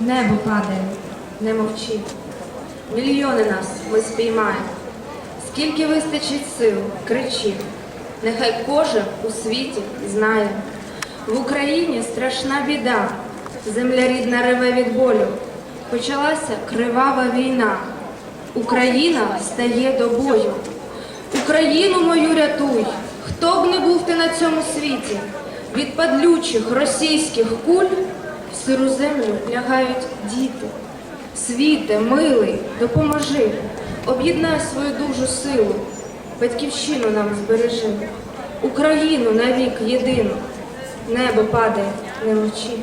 Небо падає, не мовчи. Мільйони нас ми спіймаємо. Скільки вистачить сил, кричи. Нехай кожен у світі знає. В Україні страшна біда. Земля рідна реве від болю. Почалася кривава війна. Україна стає до бою. Україну мою рятуй, хто б не був ти на цьому світі. Від падлючих російських куль сиру землю лягають діти. Світе, милий, допоможи, об'єднай свою дужу силу, батьківщину нам збережи, Україну навік єдину. Небо падає, не мовчи.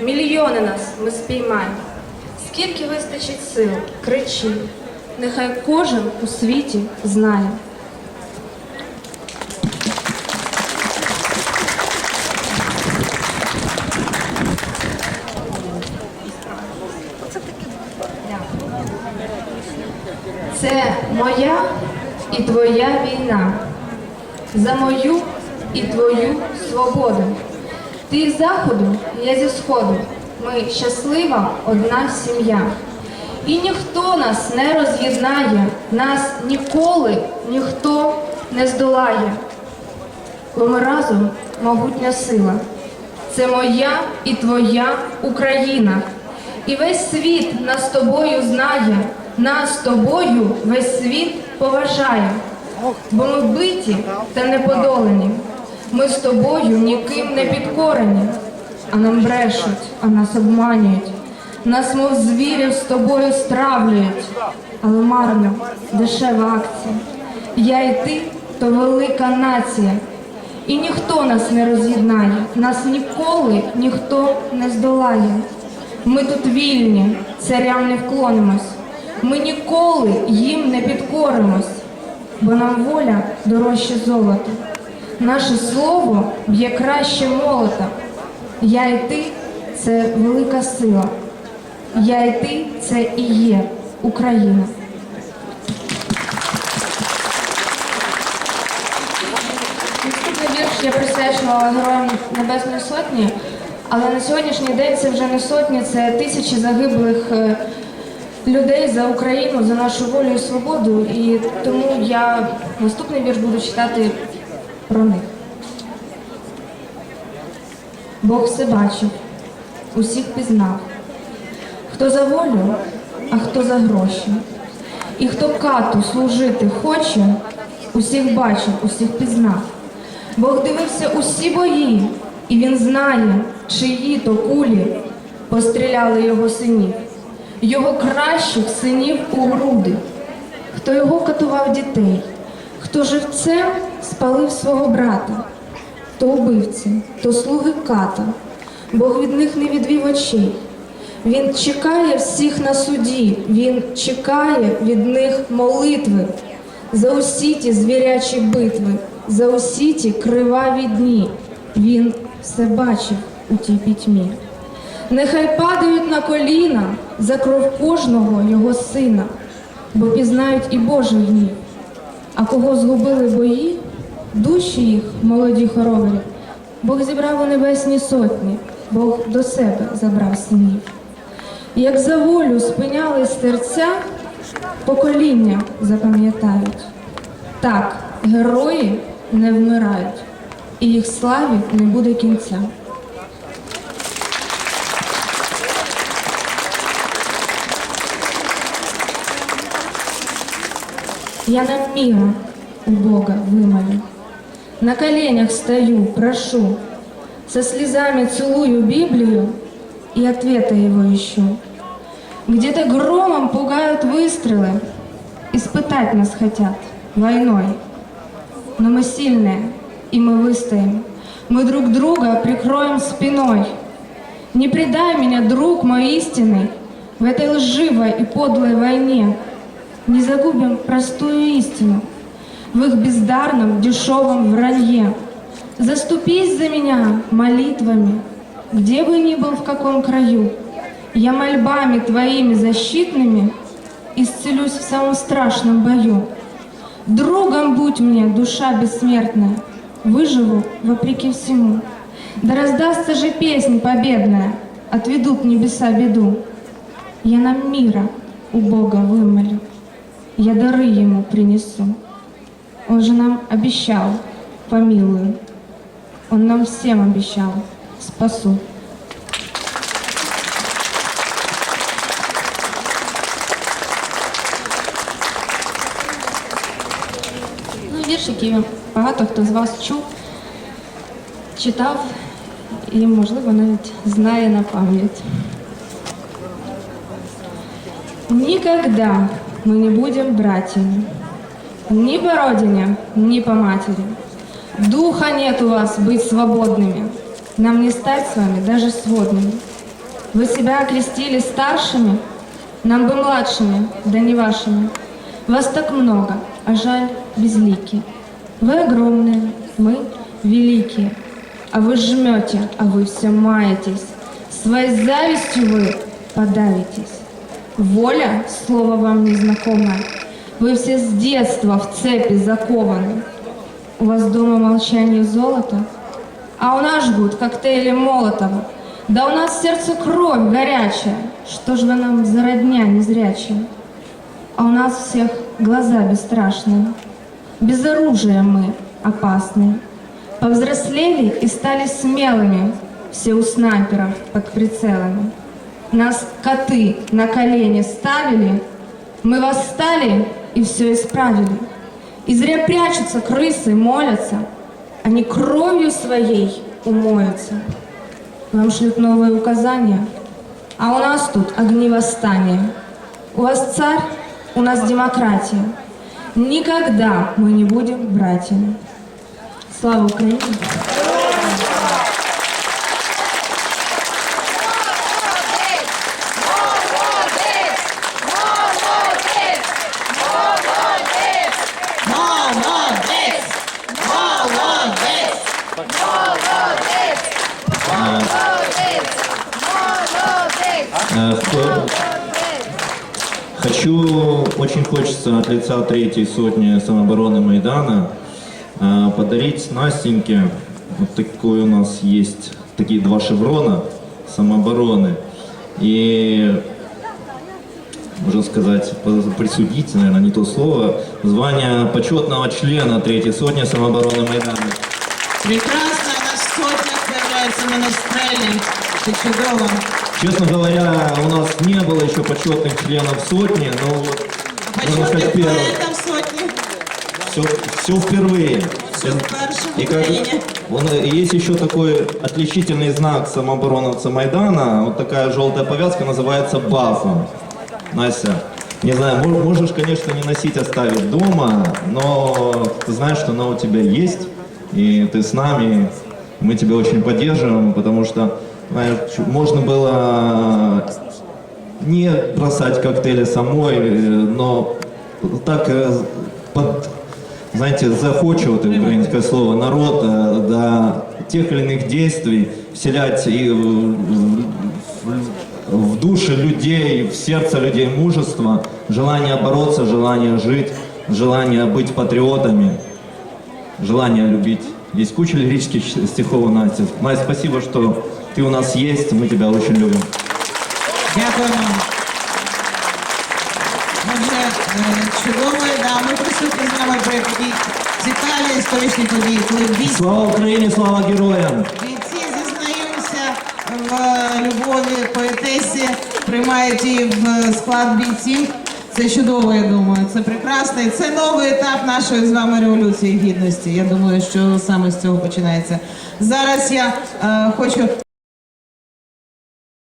Мільйони нас ми спіймаємо. Скільки вистачить сил, кричи, нехай кожен у світі знає. Це моя і твоя війна, за мою і твою свободу. Ти з заходу, я зі сходу. Ми щаслива одна сім'я. І ніхто нас не роз'єднає, нас ніколи ніхто не здолає. Бо ми разом могутня сила. Це моя і твоя Україна. І весь світ нас тобою знає, нас тобою весь світ поважає. Бо ми биті та не подолані. Ми з тобою ніким не підкорені, а нам брешуть, а нас обманюють. Нас, мов звірів, з тобою стравлюють, але марно, дешева акція. Я і ти то велика нація. І ніхто нас не роз'єднає, нас ніколи ніхто не здолає. Ми тут вільні, царям не вклонимось. Ми ніколи їм не підкоримось, бо нам воля дорожче золота. Наше слово б'є краще молота. Я і ти це велика сила. Я і ти це і є Україна. Наступний я присвячувала героям Небесної Сотні, але на сьогоднішній день це вже не сотні, це тисячі загиблих е, людей за Україну, за нашу волю і свободу. І тому я наступний вірш буду читати про них. Бог все бачив, усіх пізнав, хто за волю, а хто за гроші. І хто кату служити хоче, усіх бачив, усіх пізнав. Бог дивився усі бої, і він знає, чиї то кулі постріляли його синів, його кращих синів у груди, хто його катував дітей, хто живцем спалив свого брата, то убивці, то слуги ката, Бог від них не відвів очей. Він чекає всіх на суді, він чекає від них молитви за усі ті звірячі битви, за усі ті криваві дні. Він все бачив у тій пітьмі. Нехай падають на коліна за кров кожного його сина, бо пізнають і Божий гнів. А кого згубили бої, душі їх, молоді хоробрі, Бог зібрав у небесні сотні, Бог до себе забрав синів. Як за волю спиняли серця, покоління запам'ятають. Так, герої не вмирають, і їх славі не буде кінця. Я нам мира у Бога вымолю. На коленях стою, прошу, со слезами целую Библию и ответа его ищу. Где-то громом пугают выстрелы, испытать нас хотят войной. Но мы сильные, и мы выстоим. Мы друг друга прикроем спиной. Не предай меня, друг мой истинный, в этой лживой и подлой войне. Не загубим простую истину в их бездарном, дешевом вранье. Заступись за меня молитвами, где бы ни был, в каком краю. Я мольбами твоими защитными исцелюсь в самом страшном бою. Другом будь мне, душа бессмертная, выживу вопреки всему. Да раздастся же песнь победная, отведут небеса беду. Я нам мира у Бога вымолю, я дары Ему принесу. Он же нам обещал, помилую, Он нам всем обещал, спасу. Ну, віршики багато хто з вас чув, читав і, можливо, навіть знає на пам'ять. Никогда мы не будем братьями. Ни по родине, ни по матери. Духа нет у вас быть свободными. Нам не стать с вами даже сводными. Вы себя окрестили старшими, нам бы младшими, да не вашими. Вас так много, а жаль безликие. Вы огромные, мы великие. А вы жмете, а вы все маетесь. Своей завистью вы подавитесь. Воля, слово вам незнакомое. Вы все с детства в цепи закованы. У вас дома молчание золото, а у нас жгут коктейли Молотова. Да у нас сердце кровь горячая. Что ж вы нам за родня незрячая? А у нас всех глаза бесстрашные. Без оружия мы опасные. Повзрослели и стали смелыми. Все у снайперов под прицелами. Нас коты на колени ставили, мы восстали и все исправили. И зря прячутся крысы, молятся, они кровью своей умоются. Вам шлют новые указания, а у нас тут огни восстания. У вас царь, у нас демократия. Никогда мы не будем братьями. Слава Украине! Хочу, очень хочется от лица третьей сотни самообороны Майдана э, подарить Настеньке, вот такой у нас есть, такие два шеврона самообороны. И, можно сказать, присудить, наверное, не то слово, звание почетного члена третьей сотни самообороны Майдана. Прекрасно, на сотнях з'являється менестрелі. Це чудово. Честно говоря, у нас не было еще почетных членов сотни, но вот, А можно сказать, первый. сотні. Все, все впервые. Все И как, он, есть еще такой отличительный знак самообороновца Майдана. Вот такая желтая повязка называется бафом. Настя, не знаю, мо- можешь, конечно, не носить, оставить дома, но ты знаешь, что она у тебя есть, и ты с нами. Мы тебя очень поддерживаем, потому что, можно было не бросать коктейли самой, э, но так э, под, знаете, захочивать украинское слово народ э, до тех или иных действий вселять и в души людей, в сердце людей мужество, желание бороться, желание жить, желание быть патриотами, желание любить. Есть куча лирических стихов у Насти. Настя, спасибо, что ты у нас есть, мы тебя очень любим. Дякуємо. Отже, е, чудово, да, ми присутні з нами при події. Цікаві історичні події, коли бійці Слава Украине, слава героям! Бійці зізнаються в любові поетесі, приймають її в склад бійців. Це чудово, я думаю. Це прекрасно. І це новий етап нашої з вами революції гідності. Я думаю, що саме з цього починається. Зараз я е, хочу.